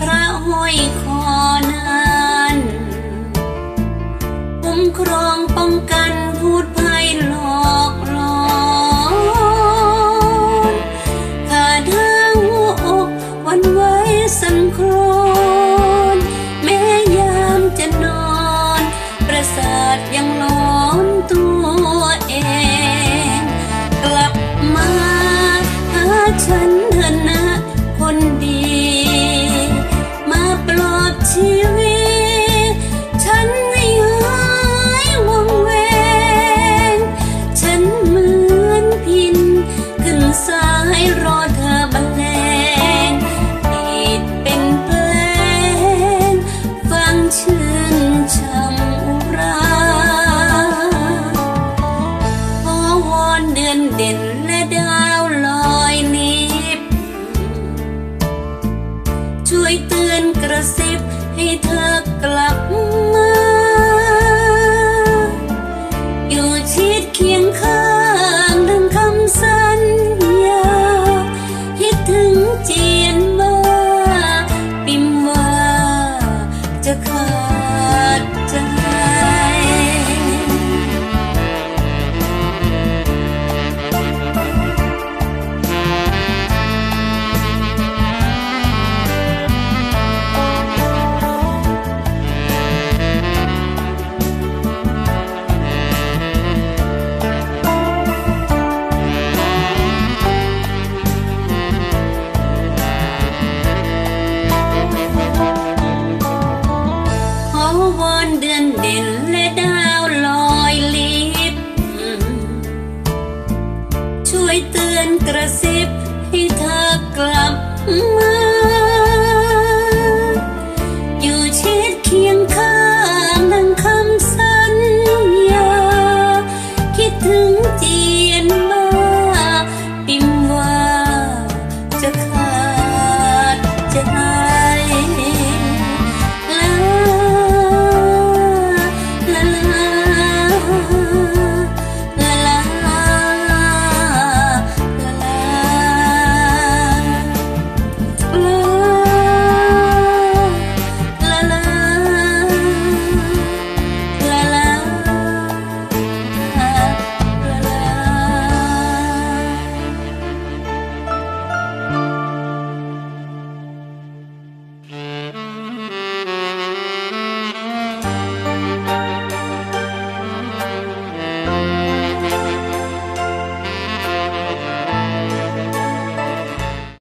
พระห้อยคอนั้นคุ้มครองป้องกันพูดภัยหลอกหลอนาดทางหัวอกวันไว้สันครนแม้ยามจะนอน ประสาทยังหลอนตัวเอง กลับมาหาฉัน จ อนเดือนเด่นและดาวลอยลิบช่วยเตือนกระซิบให้เธอกลับมาอยู่ชิดเคียงข้างดังคำสัญญาคิดถึงจี